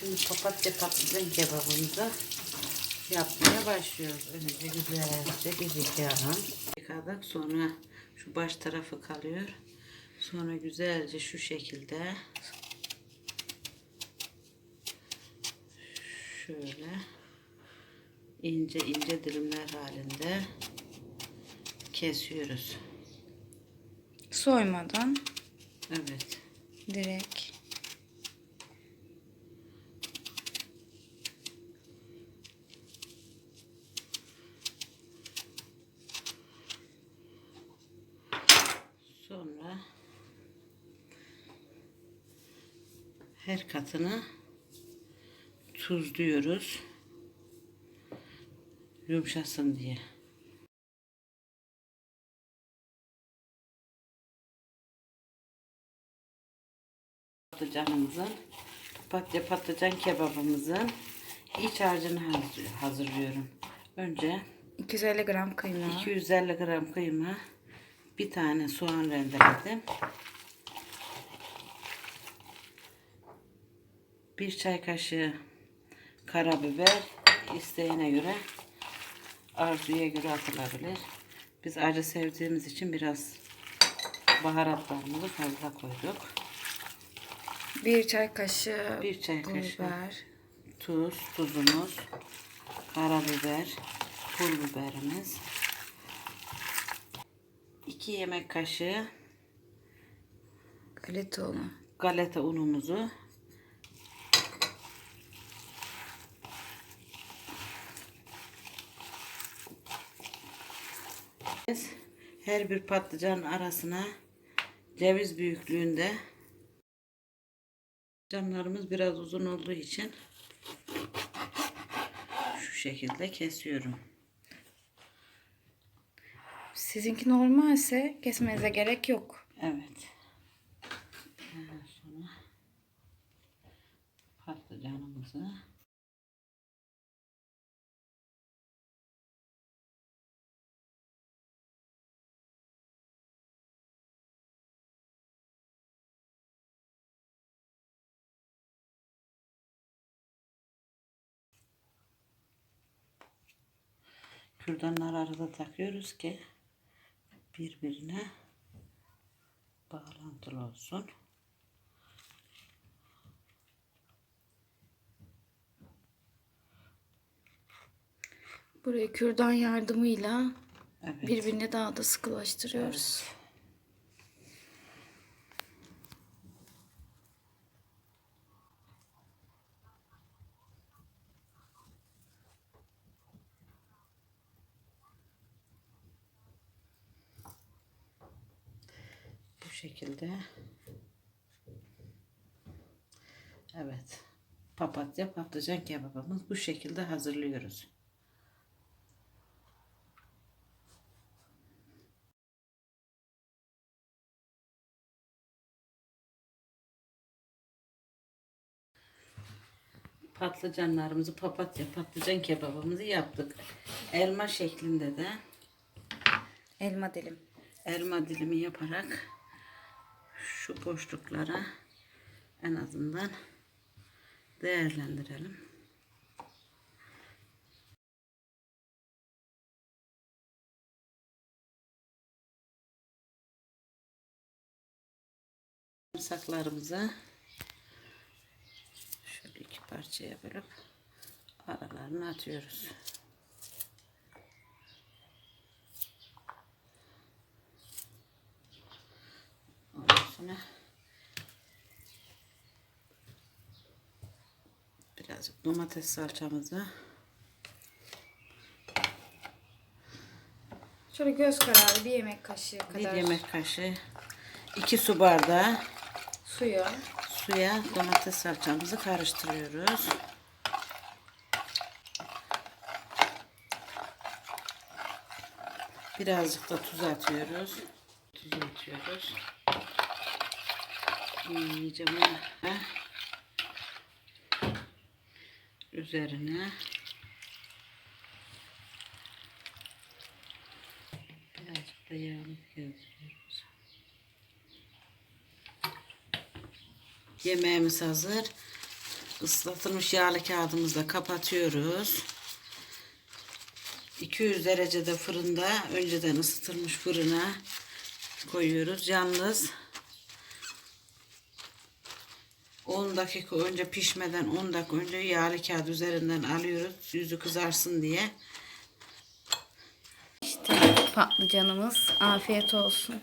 Şimdi papatya patlıcan kebabımızı yapmaya başlıyoruz. Önce güzelce bir yıkayalım. Yıkadık sonra şu baş tarafı kalıyor. Sonra güzelce şu şekilde şöyle ince ince dilimler halinde kesiyoruz. Soymadan Evet. direkt. Sonra her katını tuzluyoruz. Yumuşasın diye. Patlıcanımızın, papatya patlıcan kebabımızın iç harcını hazır- hazırlıyorum. Önce 250 gram kıyma. 250 gram kıyma, bir tane soğan rendeledim. Bir çay kaşığı karabiber isteğine göre arzuya göre atılabilir. Biz acı sevdiğimiz için biraz baharatlarımızı fazla koyduk. Bir çay kaşığı Bir çay pul kaşığı. biber. Tuz, tuzumuz, karabiber, pul biberimiz. 2 yemek kaşığı galeta unu. galeta unumuzu her bir patlıcan arasına ceviz büyüklüğünde canlarımız biraz uzun olduğu için şu şekilde kesiyorum. Sizinki normalse kesmenize gerek yok. Evet. Sonra patlıcanımızı kürdanları arada takıyoruz ki birbirine bağlantılı olsun. Burayı kürdan yardımıyla Evet. birbirine daha da sıkılaştırıyoruz. Bu şekilde. Evet. Papatya patlıcan kebabımız bu şekilde hazırlıyoruz. Patlıcanlarımızı papatya patlıcan kebabımızı yaptık. Elma şeklinde de Elma dilim. elma dilimi yaparak şu boşluklara en azından değerlendirelim. Sarımsaklarımızı şöyle iki parçaya bölüp aralarına atıyoruz. Sonra birazcık domates salçamızı Şöyle göz kararı bir yemek kaşığı bir kadar yemek kaşığı iki su bardağı suyu. suya domates salçamızı karıştırıyoruz. Birazcık da tuz atıyoruz. Tuz atıyoruz. İyice bunu üzerine birazcık da yağını gezdiriyoruz. Yemeğimiz hazır. ıslatılmış yağlı kağıdımızla kapatıyoruz. 200 derecede fırında önceden ısıtılmış fırına koyuyoruz. Yalnız 10 dakika önce pişmeden 10 dakika önce yağlı kağıt üzerinden alıyoruz. Yüzü kızarsın diye. İşte patlıcanımız. Afiyet olsun.